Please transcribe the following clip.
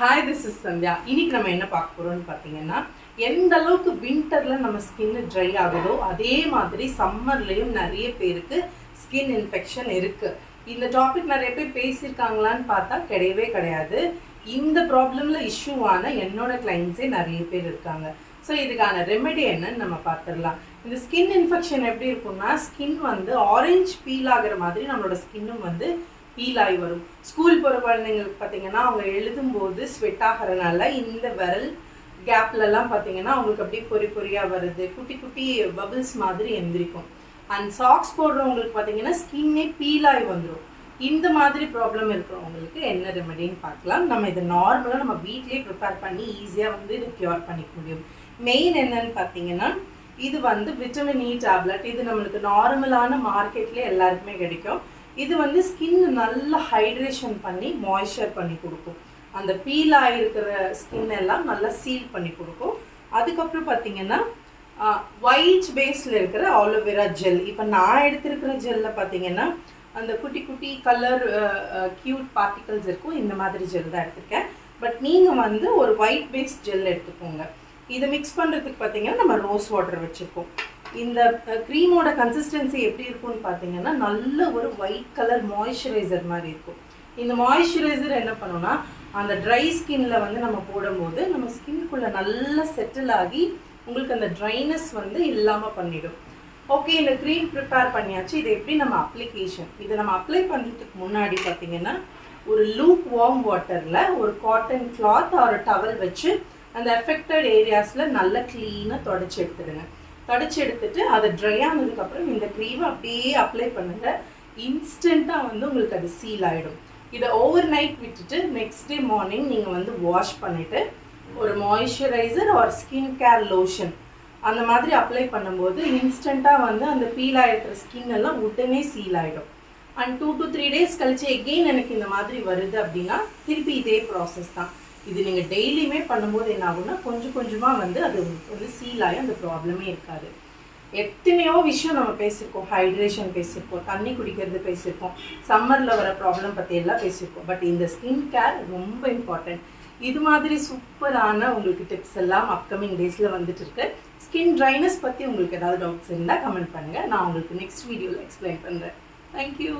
Hi this is Sandhya இன்னைக்கு நம்ம என்ன பார்க்க போகிறோம்னு பார்த்தீங்கன்னா எந்த அளவுக்கு வின்டர்ல நம்ம ஸ்கின் ட்ரை ஆகுதோ அதே மாதிரி சம்மர்லேயும் நிறைய பேருக்கு ஸ்கின் இன்ஃபெக்ஷன் இருக்கு. இந்த டாபிக் நிறைய பேர் பேசியிருக்காங்களான்னு பார்த்தா கிடையவே கிடையாது. இந்த ப்ராப்ளம்ல இஷ்யூவான என்னோட கிளைண்ட்ஸே நிறைய பேர் இருக்காங்க. ஸோ இதுக்கான ரெமெடி என்னன்னு நம்ம பார்த்துடலாம். இந்த ஸ்கின் இன்ஃபெக்ஷன் எப்படி இருக்கும்னா ஸ்கின் வந்து ஆரஞ்சு பீல் ஆகிற மாதிரி நம்மளோட ஸ்கின்னும் வந்து பீல் ஆகி வரும். ஸ்கூல் போகிற குழந்தைங்களுக்கு பார்த்தீங்கன்னா அவங்க எழுதும்போது ஸ்வெட் ஆகிறனால இந்த விரல் கேப்லலாம் பார்த்தீங்கன்னா அவங்களுக்கு அப்படியே பொறி பொறியாக வருது. குட்டி குட்டி பபிள்ஸ் மாதிரி எந்திரிக்கும். அண்ட் சாக்ஸ் போடுறவங்களுக்கு பார்த்தீங்கன்னா ஸ்கின்னே பீல் ஆகி வந்துடும் இந்த மாதிரி ப்ராப்ளம் இருக்கிறவங்களுக்கு என்ன ரெமெடின்னு பார்க்கலாம். நம்ம இதை நார்மலாக நம்ம வீட்லேயே ப்ரிப்பேர் பண்ணி ஈஸியாக வந்து இதை க்யூர் பண்ணிக்க முடியும். மெயின் என்னன்னு பார்த்தீங்கன்னா இது வந்து விட்டமின் இ டேப்லெட் இது நம்மளுக்கு நார்மலான மார்க்கெட்லேயே எல்லாருக்குமே கிடைக்கும். இது வந்து ஸ்கின் நல்லா ஹைட்ரேஷன் பண்ணி மாய்ஸ்சர் பண்ணி கொடுக்கும். அந்த பீல் ஆகிருக்கிற ஸ்கின் எல்லாம் நல்லா சீல் பண்ணி கொடுக்கும். அதுக்கப்புறம் பார்த்தீங்கன்னா ஒயிட் பேஸில் இருக்கிற ஆலோவேரா ஜெல் இப்போ நான் எடுத்திருக்கிற ஜெல்லில் பார்த்தீங்கன்னா அந்த குட்டி குட்டி கலர் க்யூட் பார்ட்டிகல்ஸ் இருக்கும். இந்த மாதிரி ஜெல் தான் எடுத்திருக்கேன். பட் நீங்கள் வந்து ஒரு ஒயிட் பேஸ் ஜெல் எடுத்துக்கோங்க. இதை மிக்ஸ் பண்ணுறதுக்கு பார்த்தீங்கன்னா நம்ம ரோஸ் வாட்டர் வச்சுருக்கோம். இந்த க்ரீமோட கன்சிஸ்டன்சி எப்படி இருக்கும்னு பார்த்தீங்கன்னா நல்ல ஒரு ஒயிட் கலர் மாய்ஸ்சரைசர் மாதிரி இருக்கும். இந்த மாய்ஸ்சரைசர் என்ன பண்ணுன்னா அந்த ட்ரை ஸ்கின்ல வந்து நம்ம போடும்போது நம்ம ஸ்கின்குள்ளே நல்லா செட்டில் ஆகி உங்களுக்கு அந்த ட்ரைனஸ் வந்து இல்லாமல் பண்ணிடும். ஓகே இந்த க்ரீம் ப்ரிப்பேர் பண்ணியாச்சு. இது எப்படி நம்ம அப்ளிகேஷன் இதை நம்ம அப்ளை பண்ணுறதுக்கு முன்னாடி பார்த்தீங்கன்னா ஒரு லூக் வார்ம் வாட்டரில் ஒரு காட்டன் கிளாத் ஒரு டவல் வச்சு அந்த எஃபெக்டட் ஏரியாஸில் நல்லா க்ளீனாக தொடச்சி எடுத்துடுங்க. தொடச்சி எடுத்துட்டு அதை ட்ரை ஆனதுக்கப்புறம் இந்த க்ரீமை அப்படியே அப்ளை பண்ணுங்க. இன்ஸ்டண்ட்டாக வந்து உங்களுக்கு அது சீல் ஆகிடும் இதை ஓவர் நைட் விட்டுட்டு நெக்ஸ்ட் டே மார்னிங் நீங்கள் வந்து வாஷ் பண்ணிவிட்டு ஒரு moisturiser or skin care lotion அந்த மாதிரி அப்ளை பண்ணும்போது இன்ஸ்டண்ட்டாக வந்து அந்த பீல் ஆகிருக்கிற ஸ்கின் எல்லாம் உடனே சீல் ஆகிடும் and two to three days கழிச்சு எகெயின் எனக்கு இந்த மாதிரி வருது அப்படின்னா திருப்பி இதே ப்ராசஸ் தான். இது நீங்கள் டெய்லியுமே பண்ணும்போது என்ன ஆகும்னா கொஞ்சம் கொஞ்சமாக வந்து அது வந்து சீல் ஆகி அந்த ப்ராப்ளமே இருக்காது. எத்தனையோ விஷயம் நம்ம பேசியிருக்கோம். ஹைட்ரேஷன் பேசியிருக்கோம். தண்ணி குடிக்கிறது பேசியிருக்கோம். சம்மரில் வர ப்ராப்ளம் பற்றி எல்லாம் பேசியிருக்கோம். பட் இந்த ஸ்கின் கேர் ரொம்ப இம்பார்ட்டன்ட் இது மாதிரி சூப்பரான உங்களுக்கு டிப்ஸ் எல்லாம் அப்கமிங் டேஸில் வந்துட்டு இருக்கு. ஸ்கின் ட்ரைனஸ் பற்றி உங்களுக்கு ஏதாவது டவுட்ஸ் இருந்தால் கமெண்ட் பண்ணுங்கள் நான் உங்களுக்கு நெக்ஸ்ட் வீடியோவில் எக்ஸ்பிளைன் பண்ணுறேன் தேங்க்யூ